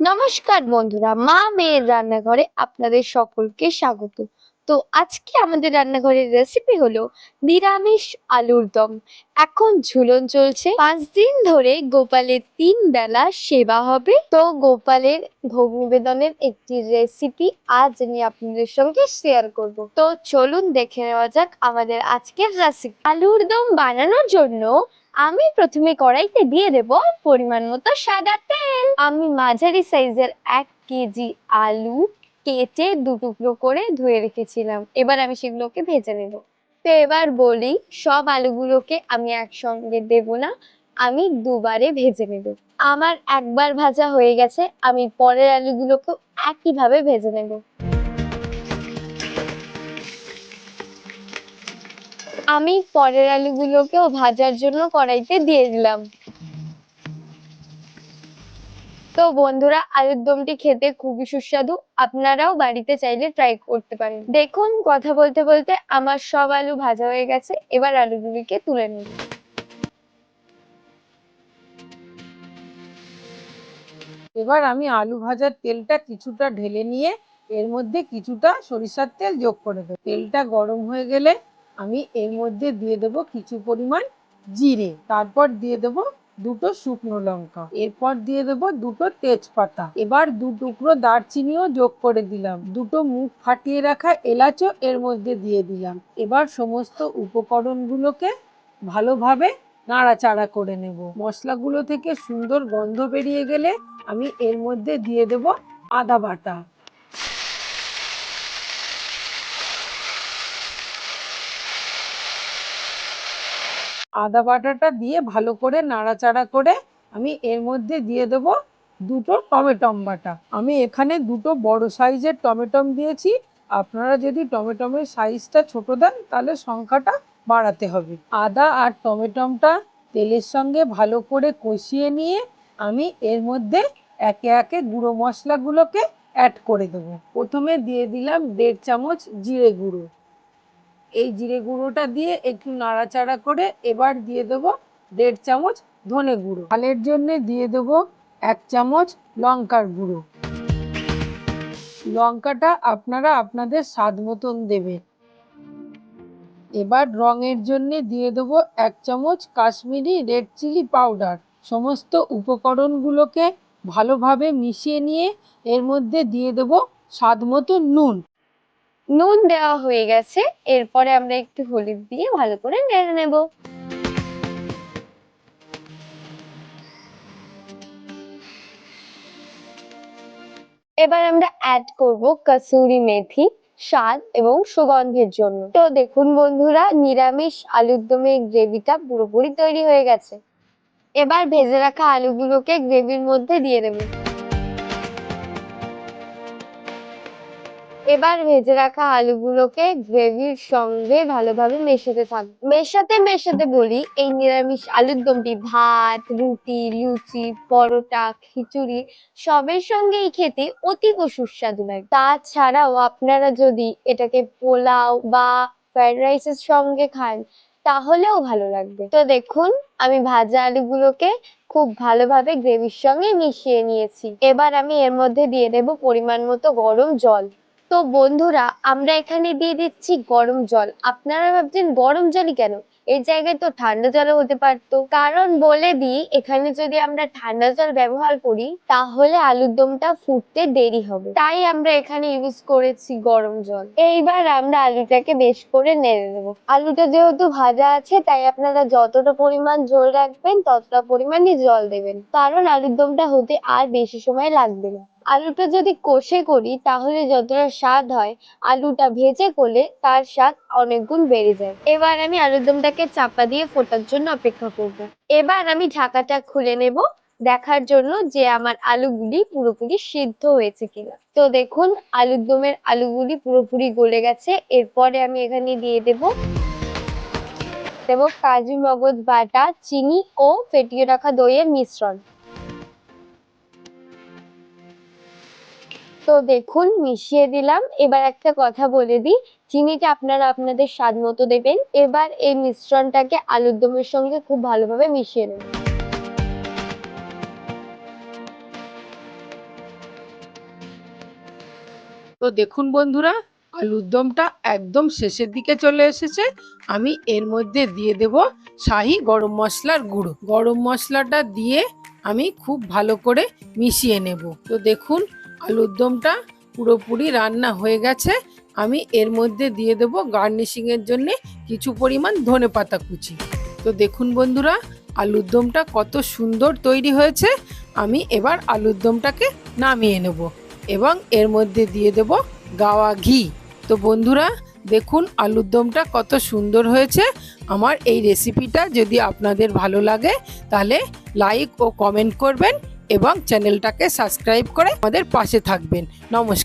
নমস্কার বন্ধুরা মা মেয়ের রান্নাঘরে আপনাদের সকলকে স্বাগত। তো আজকে আমাদের রান্নাঘরের রেসিপি হলো নিরামিষ আলুর দম। এখন ঝুলন চলছে। পাঁচ দিন ধরে গোপালের তিন বেলা সেবা হবে। তো গোপালের ভোগ নিবেদনের একটি রেসিপি আজ আমি আপনাদের সঙ্গে শেয়ার করব। তো চলুন দেখে নেওয়া যাক আমাদের আজকের রেসিপি আলুর দম বানানোর জন্য আমি প্রথমে কড়াইতে দিয়ে দেব পরিমাণ মতো সাদা তেল। আমি মাঝারি সাইজের এক কেজি আলু কেটে দু টুকরো করে ধুয়ে রেখেছিলাম। এবার আমি সেগুলোকে ভেজে নেব। তো এবার বলি, সব আলুগুলোকে আমি একসঙ্গে দেব না, আমি দুবারে ভেজে নেব। আমার একবার ভাজা হয়ে গেছে, আমি পরের আলুগুলোকেও একইভাবে ভেজে নেব। আমি পরের আলুগুলোকেও ভাজার জন্য কড়াইতে দিয়ে দিলাম। তো বন্ধুরা, আলুর দমটি খেতে খুবই সুস্বাদু। আপনারাও বাড়িতে চাইলে ট্রাই করতে পারেন। দেখুন, কথা বলতে বলতে আমার সব আলু ভাজা হয়ে গেছে। এবার আলুগুলিকে তুলে নেব এবার আমি আলু ভাজার তেলটা কিছুটা ঢেলে নিয়ে এর মধ্যে কিছুটা সরিষার তেল যোগ করে দেবো। তেলটা গরম হয়ে গেলে আমি এর মধ্যে দিয়ে দেব কিছু পরিমাণ জিরে। তারপর দিয়ে দেব দুটো শুকনো লঙ্কা। এরপর দিয়ে দেবো দুটো তেজপাতা। এবার দু টুকরো দারচিনিও যোগ করে দিলাম। দুটো মুখ ফাটিয়ে রাখা এলাচও এর মধ্যে দিয়ে দিলাম। এবার সমস্ত উপকরণগুলোকে ভালোভাবে নাড়াচাড়া করে নেব। মশলাগুলো থেকে সুন্দর গন্ধ বেরিয়ে গেলে আমি এর মধ্যে দিয়ে দেব আদা বাটা। আদা বাটাটা দিয়ে ভালো করে নাড়াচাড়া করে আমি এর মধ্যে দিয়ে দেব দুটো টমেটম বাটা। আমি এখানে দুটো বড় সাইজের টমেটম দিয়েছি। আপনারা যদি টমেটমের সাইজটা ছোট দেন, তাহলে সংখ্যাটা বাড়াতে হবে। আদা আর টমেটমটা তেলের সঙ্গে ভালো করে কষিয়ে নিয়ে আমি এর মধ্যে একে একে গুঁড়ো মশলাগুলোকে অ্যাড করে দেবো। প্রথমে দিয়ে দিলাম দেড় চামচ জিরে গুঁড়ো। এই জিরে গুঁড়োটা দিয়ে একটু নাড়াচাড়া করে এবার দিয়ে দেবো দেড় চামচ ধনে গুঁড়ো। ঝালের জন্য দিয়ে দেবো এক চামচ লঙ্কার গুঁড়ো। লঙ্কাটা আপনারা আপনাদের স্বাদ মতন দেবেন। এবার রঙের জন্য দিয়ে দেবো এক চামচ কাশ্মীরি রেড চিলি পাউডার। সমস্ত উপকরণগুলোকে ভালোভাবে মিশিয়ে নিয়ে এর মধ্যে দিয়ে দেবো স্বাদ নুন। নুন দেওয়া হয়ে গেছে। এরপরে আমরা একটু হলুদ দিয়ে ভালো করে নেড়ে নেব। এবার আমরা অ্যাড করব কসুরি মেথি স্বাদ এবং সুগন্ধের জন্য। তো দেখুন বন্ধুরা, নিরামিষ আলুর দমের গ্রেভিটা পুরোপুরি তৈরি হয়ে গেছে। এবার ভেজে রাখা আলুগুলোকে গ্রেভির মধ্যে দিয়ে দেবো। এবার ভেজে রাখা আলুগুলোকে গ্রেভির সঙ্গে ভালোভাবে মেশাতে থাকবে মেশাতে মেশাতে বলি, এই নিরামিষ আলুর দমটি, ভাত, রুটি, লুচি, পরোটা, খিচুড়ি, সবের সঙ্গেই খেতে অতীব সুস্বাদু লাগে। তাছাড়াও আপনারা যদি এটাকে পোলাও বা ফ্রাইড রাইসের সঙ্গে খান, তাহলেও ভালো লাগবে। তো দেখুন, আমি ভাজা আলুগুলোকে খুব ভালোভাবে গ্রেভির সঙ্গে মিশিয়ে নিয়েছি। এবার আমি এর মধ্যে দিয়ে দেব পরিমাণ মতো গরম জল। তো বন্ধুরা, আমরা এখানে দিয়ে দিচ্ছি গরম জল। আপনারা ভাবছেন, গরম জলই কেন? এই জায়গায় তো ঠান্ডা জলও হতে পারতো। কারণ বলে দিই, এখানে যদি আমরা ঠান্ডা জল ব্যবহার করি, তাহলে আলুর দমটা ফুটতে দেরি হবে। তাই আমরা এখানে ইউজ করেছি গরম জল। এইবার আমরা আলুটাকে বেশ করে নেড়ে দেবো। আলুটা যেহেতু ভাজা আছে, তাই আপনারা যতটা পরিমাণ জল রাখবেন, ততটা পরিমাণই জল দেবেন। কারণ আলুর দমটা হতে আর বেশি সময় লাগবে না। আলুটা যদি কষে করি, তাহলে যতটা স্বাদ হয় আলুটা ভেজে করলে তার স্বাদ অনেক গুণ বেড়ে যায়। এবার আমি আলুর দমটাকে চাপা দিয়ে ফোটার জন্য অপেক্ষা করব। এবার আমি ঢাকাটা খুলে নেব, দেখার জন্য যে আমার আলুগুলি পুরোপুরি সিদ্ধ হয়েছে কিনা। তো দেখুন, আলুর দমের আলুগুলি পুরোপুরি গলে গেছে। এরপরে আমি এখানে দিয়ে দেব দেব কাজু মগজ বাটা, চিনি ও ফেটিয়ে রাখা দইয়ের মিশ্রণ। তো দেখুন, মিশিয়ে দিলাম। এবার একটা কথা বলে দিই। চিনিটা আপনারা আপনাদের স্বাদ মতো দেবেন। এবার এই মিশ্রণটাকে আলুর দমের সঙ্গে খুব ভালোভাবে মিশিয়ে নেবেন তো দেখুন বন্ধুরা, আলুর দমটা একদম শেষের দিকে চলে এসেছে। আমি এর মধ্যে দিয়ে দেব শাহি গরম মশলার গুঁড়ো। গরম মশলাটা দিয়ে আমি খুব ভালো করে মিশিয়ে নেব। তো দেখুন আলুর দমটা পুরোপুরি রান্না হয়ে গেছে। আমি এর মধ্যে দিয়ে দেব গার্নিশিংয়ের জন্য কিছু পরিমাণ ধনে পাতা কুচি। তো দেখুন বন্ধুরা, আলুর দমটা কত সুন্দর তৈরি হয়েছে। আমি এবার আলুর দমটাকে নামিয়ে নেব এবং এর মধ্যে দিয়ে দেব গাওয়া ঘি। তো বন্ধুরা, দেখুন আলুর দমটা কত সুন্দর হয়েছে। আমার এই রেসিপিটা যদি আপনাদের ভালো লাগে, তাহলে লাইক ও কমেন্ট করবেন। এবং চ্যানেলটাকে সাবস্ক্রাইব করে আমাদের পাশে থাকবেন। নমস্কার।